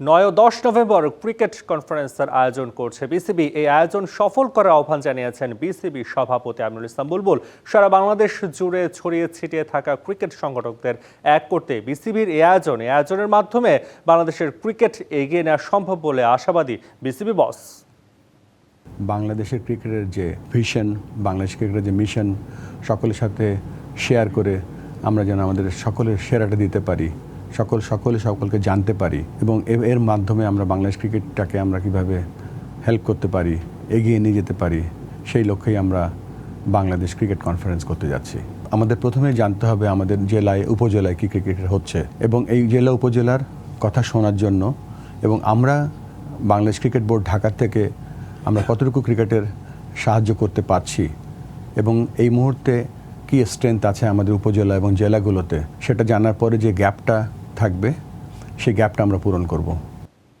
নয় ও দশ November cricket কনফারেন্সের আয়োজন করছে বিসিবি। এই আয়োজন সফল করার আহ্বান জানিয়েছেন বিসিবি সভাপতি আমিনুল ইসলাম বুলবুল। সারা বাংলাদেশ জুড়ে ছড়িয়ে ছিটিয়ে থাকা ক্রিকেট সংগঠকদের এক করতে বিসিবির এই আয়োজন। এই আয়োজনের মাধ্যমে বাংলাদেশের ক্রিকেট এগিয়ে নেওয়া সম্ভব বলে আশাবাদী বিসিবি বস। বাংলাদেশের ক্রিকেটের যে ভিশন, বাংলাদেশ ক্রিকেটের যে মিশন, সকলের সাথে শেয়ার করে আমরা যেন আমাদের সকলের সেরাটা দিতে পারি। সকল সকলে সকলকে জানতে পারি এবং এর মাধ্যমে আমরা বাংলাদেশ ক্রিকেটটাকে আমরা কীভাবে হেল্প করতে পারি, এগিয়ে নিয়ে যেতে পারি, সেই লক্ষ্যেই আমরা বাংলাদেশ ক্রিকেট কনফারেন্স করতে যাচ্ছি। আমাদের প্রথমে জানতে হবে আমাদের জেলায়, উপজেলায় কী ক্রিকেট হচ্ছে এবং এই জেলা, উপজেলার কথা শোনার জন্য এবং আমরা বাংলাদেশ ক্রিকেট বোর্ড ঢাকার থেকে আমরা কতটুকু ক্রিকেটের সাহায্য করতে পারছি এবং এই মুহূর্তে কী স্ট্রেংথ আছে আমাদের উপজেলা এবং জেলাগুলোতে, সেটা জানার পরে যে গ্যাপটা থাকবে সেই গ্যাপটা আমরা পূরণ করব।